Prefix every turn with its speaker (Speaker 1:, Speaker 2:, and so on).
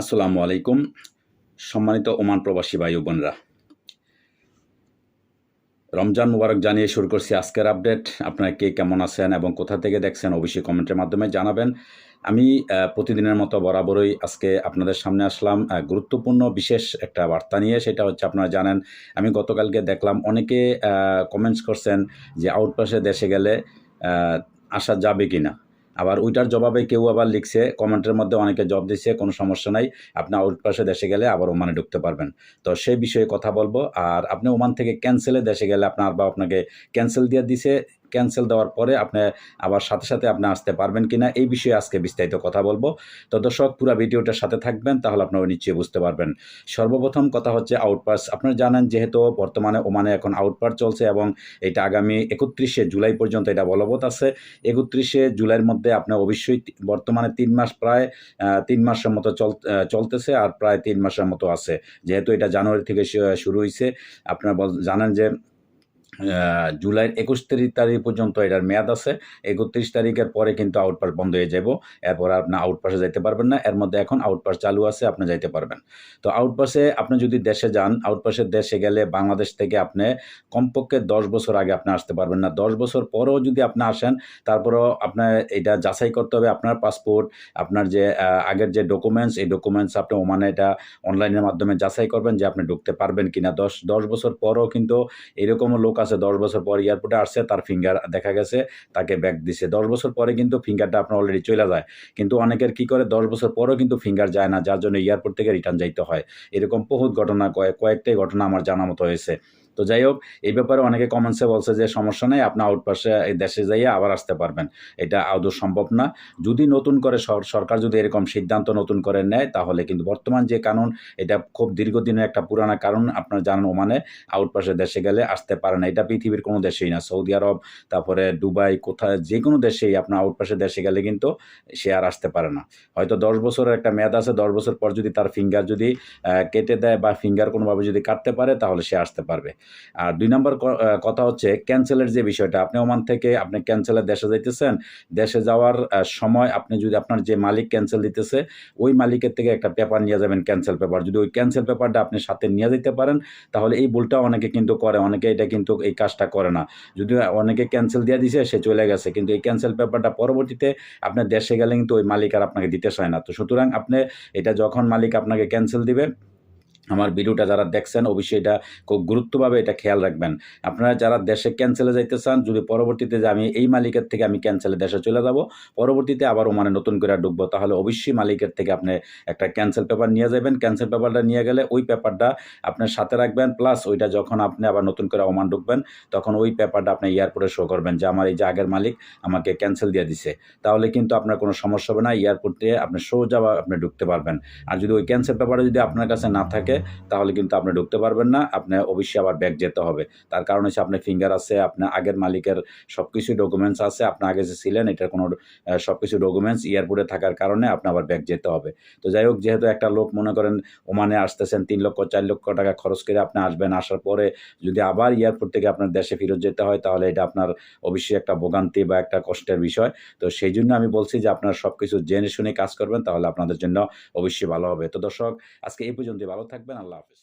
Speaker 1: আসসালামু আলাইকুম, সম্মানিত ওমান প্রবাসী ভাই বোনরা। রমজান মুবারক জানিয়ে শুরু করছি আজকের আপডেট। আপনারা কে কেমন আছেন এবং কোথা থেকে দেখছেন অবশ্যই কমেন্টের মাধ্যমে জানাবেন। আমি প্রতিদিনের মতো বরাবরই আজকে আপনাদের সামনে আসলাম। গুরুত্বপূর্ণ বিশেষ একটা বার্তা নিয়ে, সেটা হচ্ছে আপনারা জানেন, আমি গতকালকে দেখলাম অনেকে কমেন্টস করছেন যে আউটপাসে দেশে গেলে আসা যাবে কি না আবার ওইটার জবাবে কেউ আবার লিখছে, কমেন্টের মধ্যে অনেকে জব দিচ্ছে কোনো সমস্যা নাই, আপনি আউটপাশে দেশে গেলে আবার ওমানে ঢুকতে পারবেন। তো সেই বিষয়ে কথা বলব, আর আপনি ওমান থেকে ক্যান্সেলে দেশে গেলে আপনার বা আপনাকে ক্যান্সেল দিয়ে দিছে ক্যান্সেল দেওয়ার পরে আপনি আবার সাথে সাথে আপনি আসতে পারবেন কিনা এই বিষয়ে আজকে বিস্তারিত কথা বলব। তো দর্শক, পুরো ভিডিওটার সাথে থাকবেন, তাহলে আপনারা নিশ্চয়ই বুঝতে পারবেন। সর্বপ্রথম কথা হচ্ছে আউটপাস আপনারা জানেন যেহেতু বর্তমানে ওমানে এখন আউটপাস চলছে এবং এটা আগামী একত্রিশে জুলাই পর্যন্ত এটা বলবৎ আছে। একত্রিশে জুলাইয়ের মধ্যে আপনার অবশ্যই বর্তমানে তিন মাস প্রায় তিন মাসের মতো চল চলতেছে আর প্রায় তিন মাসের মতো আছে। যেহেতু এটা জানুয়ারি থেকে শুরু হয়েছে আপনারা জানেন যে জুলাইয়ের একুশ তিরিশ তারিখ পর্যন্ত এটার মেয়াদ আছে। একত্রিশ তারিখের পরে কিন্তু আউটপাস বন্ধ হয়ে যাব এরপর আপনি আউটপাসে যাইতে পারবেন না। এর মধ্যে এখন আউটপাস চালু আছে, আপনি যাইতে পারবেন। তো আউটপাসে আপনি যদি দেশে যান, আউটপাসের দেশে গেলে বাংলাদেশ থেকে আপনি কমপক্ষে দশ বছর আগে আপনি আসতে পারবেন না। দশ বছর পরেও যদি আপনি আসেন, তারপরেও আপনার এটা যাচাই করতে হবে। আপনার পাসপোর্ট, আপনার যে আগের যে ডকুমেন্টস এই ডকুমেন্টস আপনি ওমানে এটা অনলাইনের মাধ্যমে যাচাই করবেন যে আপনি ঢুকতে পারবেন কিনা। দশ দশ বছর পরও কিন্তু এরকমও লোক আছে, দশ বছর পর এয়ারপোর্টে আসছে, তার ফিঙ্গার দেখা গেছে, তাকে ব্যাগ দিছে। দশ বছর পরে কিন্তু ফিঙ্গারটা আপনার অলরেডি চলে যায়। কিন্তু অনেকের কি করে, দশ বছর পরেও কিন্তু ফিঙ্গার যায় না, যার জন্য এয়ারপোর্ট থেকে রিটার্ন যাইতে হয়। এরকম বহুত ঘটনা কয়েক কয়েকটাই ঘটনা আমার জানা মতো হয়েছে। তো যাই হোক, এই ব্যাপারে অনেকে কমেন্টসে বলছে যে, সমস্যা নেই, আপনি আউটপাসে এই দেশে যাইয়ে আবার আসতে পারবেন। এটা আদৌ সম্ভব না। যদি নতুন করে সরকার যদি এরকম সিদ্ধান্ত নতুন করে নেয়, তাহলে কিন্তু বর্তমান যে কানুন, এটা খুব দীর্ঘদিনের একটা পুরানা কারণ, আপনারা জানেন ওমানে আউটপাসে দেশে গেলে আসতে পারে না। এটা পৃথিবীর কোনো দেশেই না। সৌদি আরব, তারপরে দুবাই, কোথায় যে কোনো দেশেই আপনার আউটপাসে দেশে গেলে কিন্তু সে আর আসতে পারে না। হয়তো দশ বছরের একটা মেয়াদ আছে, দশ বছর পর যদি তার ফিঙ্গার যদি কেটে দেয় বা ফিঙ্গার কোনোভাবে যদি কাটতে পারে, তাহলে সে আসতে পারবে। আর দুই নম্বর কথা হচ্ছে ক্যান্সেলের যে বিষয়টা, আপনি ওমান থেকে, আপনি ক্যান্সেলের দেশে যাইতেছেন, দেশে যাওয়ার সময় আপনি যদি আপনার যে মালিক ক্যান্সেল দিতেছে, ওই মালিকের থেকে একটা পেপার নিয়ে যাবেন ক্যান্সেল পেপার যদি ওই ক্যান্সেল পেপারটা আপনি সাথে নিয়ে যেতে পারেন, তাহলে এই ভুলটা অনেকে কিন্তু করে, অনেকে এটা কিন্তু এই কাজটা করে না। যদি অনেকে ক্যান্সেল দিয়ে দিছে, সে চলে গেছে, কিন্তু এই ক্যান্সেল পেপারটা পরবর্তীতে আপনার দেশে গেলে কিন্তু ওই মালিক আর আপনাকে দিতে চায় না। তো সুতরাং আপনি এটা যখন মালিক আপনাকে ক্যান্সেল দিবে আমার ভিডিওটা যারা দেখছেন, অবশ্যই এটা খুব গুরুত্বভাবে এটা খেয়াল রাখবেন। আপনারা যারা দেশে ক্যান্সেলে যাইতে চান, যদি পরবর্তীতে যে আমি এই মালিকের থেকে আমি ক্যান্সেলে দেশে চলে যাব, পরবর্তীতে আবার মানে নতুন করে ঢুকবো, তাহলে অবশ্যই মালিকের থেকে আপনি একটা ক্যান্সেল পেপার নিয়ে যাবেন। ক্যান্সেল পেপারটা নিয়ে গেলে ওই পেপারটা আপনার সাথে রাখবেন প্লাস ওইটা যখন আপনি আবার নতুন করে ওমান ঢুকবেন, তখন ওই পেপারটা আপনি এয়ারপোর্টে শো করবেন যে আমার এই যে আগের মালিক আমাকে ক্যান্সেল দিয়ে দিছে। তাহলে কিন্তু আপনার কোনো সমস্যা হবে না এয়ারপোর্টে আপনি সোজা আপনি ঢুকতে পারবেন। আর যদি ওই ক্যান্সেল পেপারটা যদি আপনার কাছে না থাকে তাহলে কিন্তু আপনি ঢুকতে পারবেন না, আপনি অবশ্যই আবার ব্যাক যেতে হবে। তার কারণ হচ্ছে আপনার ফিঙ্গার আছে, আপনার আগের মালিকের সব কিছু ডকুমেন্টস আছে, আপনি আগে যে ছিলেন এটার কোনো সব কিছু ডকুমেন্টস এয়ারপোর্টে থাকার কারণে আপনি আবার ব্যাক যেতে হবে। তো যাই হোক, যেহেতু একটা লোক মনে করেন ওমানে আসতেছেন, তিন লক্ষ, চার লক্ষ টাকা খরচ করে আপনি আসবেন, আসার পরে যদি আবার এয়ারপোর্ট থেকে আপনার দেশে ফেরত যেতে হয়, তাহলে এটা আপনার অবশ্যই একটা ভোগান্তি বা একটা কষ্টের বিষয়। তো সেই জন্য আমি বলছি যে আপনারা সব কিছু জেনে শুনে কাজ করবেন, তাহলে আপনাদের জন্য অবশ্যই ভালো হবে। তো দর্শক, আজকে এই পর্যন্ত ভালো থাকবেন আল্লাহ হাফিজ